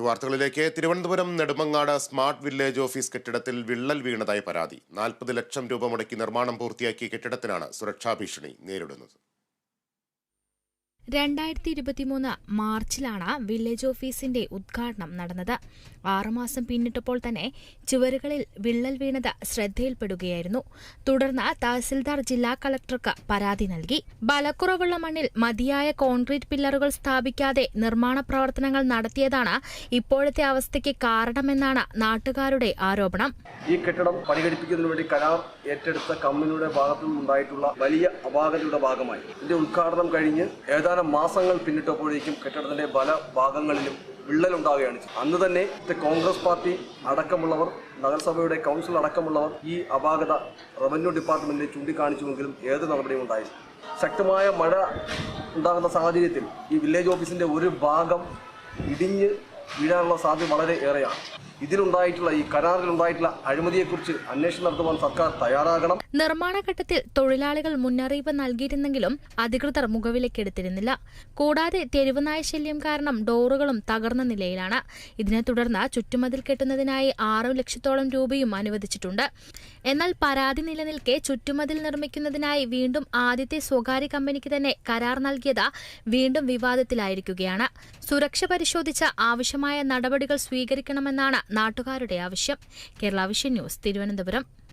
വാർത്തകളിലേക്ക്. Thiruvananthapuram Nedumangad smart village office കെട്ടിടത്തിൽ വിള്ളൽ വീണതായി പരാതി. നാൽപ്പത് ലക്ഷം രൂപ മുടക്കി നിർമ്മാണം പൂർത്തിയാക്കിയ കെട്ടിടത്തിനാണ് സുരക്ഷാ ഭീഷണി നേരിടുന്നത്. രണ്ടായിരത്തി ഇരുപത്തിമൂന്ന് മാർച്ചിലാണ് വില്ലേജ് ഓഫീസിന്റെ ഉദ്ഘാടനം നടന്നത്. ആറുമാസം പിന്നിട്ടപ്പോൾ തന്നെ ചുവരുകളിൽ വിള്ളൽ വീണത് ശ്രദ്ധയിൽപ്പെടുകയായിരുന്നു. തുടർന്ന് തഹസിൽദാർ ജില്ലാ കളക്ടർക്ക് പരാതി നൽകി. ബലക്കുറവുള്ള മണ്ണിൽ മതിയായ കോൺക്രീറ്റ് പില്ലറുകൾ സ്ഥാപിക്കാതെ നിർമ്മാണ പ്രവർത്തനങ്ങൾ നടത്തിയതാണ് ഇപ്പോഴത്തെ അവസ്ഥയ്ക്ക് കാരണമെന്നാണ് നാട്ടുകാരുടെ ആരോപണം. ഈ കെട്ടിടം പണികഴിപ്പിക്കുന്നതിന് വേണ്ടി കരാർ ഏറ്റെടുത്ത കമ്പനിയുടെ ഭാഗത്തു നിന്നുണ്ടായിട്ടുള്ള വലിയ അപാകതയുടെ ഭാഗമായി. ഇതിന്റെ ഉദ്ഘാടനം കഴിഞ്ഞ് മാസങ്ങൾ പിന്നിട്ടപ്പോഴേക്കും കെട്ടിടത്തിന്റെ പല ഭാഗങ്ങളിലും വിള്ളലുണ്ടാവുകയാണ്. അന്ന് തന്നെ കോൺഗ്രസ് പാർട്ടി അടക്കമുള്ളവർ നഗരസഭയുടെ കൗൺസിൽ അടക്കമുള്ളവർ ഈ അപാകത റവന്യൂ ഡിപ്പാർട്ട്മെന്റിനെ ചൂണ്ടിക്കാണിച്ചുവെങ്കിലും ഏത് നടപടിയും ഉണ്ടായി ശക്തമായ മഴ ഉണ്ടാകുന്ന സാഹചര്യത്തിൽ ഈ വില്ലേജ് ഓഫീസിന്റെ ഒരു ഭാഗം ഇടിഞ്ഞ് വീഴാനുള്ള സാധ്യത വളരെ ഏറെയാണ് ഇതിലുണ്ടായിട്ടുള്ള ഈ കരാറിലുണ്ടായിട്ടുള്ള അഴിമതിയെക്കുറിച്ച് അന്വേഷണം നടത്തുവാൻ സർക്കാർ തയ്യാറാകണം. നിർമ്മാണ ഘട്ടത്തിൽ തൊഴിലാളികൾ മുന്നറിയിപ്പ് നൽകിയിരുന്നെങ്കിലും അധികൃതർ മുഖവിലക്കെടുത്തിരുന്നില്ല കൂടാതെ തെരുവുനായ ശല്യം കാരണം ഡോറുകളും തകർന്ന നിലയിലാണ്. ഇതിനെ തുടർന്ന് ചുറ്റുമതിൽ കെട്ടുന്നതിനായി ആറു ലക്ഷത്തോളം രൂപയും അനുവദിച്ചിട്ടുണ്ട്. എന്നാൽ പരാതി നിലനിൽക്കെ ചുറ്റുമതിൽ നിർമ്മിക്കുന്നതിനായി വീണ്ടും ആദ്യത്തെ സ്വകാര്യ കമ്പനിക്ക് തന്നെ കരാർ നൽകിയത് വീണ്ടും വിവാദത്തിലായിരിക്കുകയാണ്. സുരക്ഷ പരിശോധിച്ച ആവശ്യമായ നടപടികൾ സ്വീകരിക്കണമെന്നാണ് നാട്ടുകാരുടെ ആവശ്യം. Kerala vision news Thiruvananthapuram.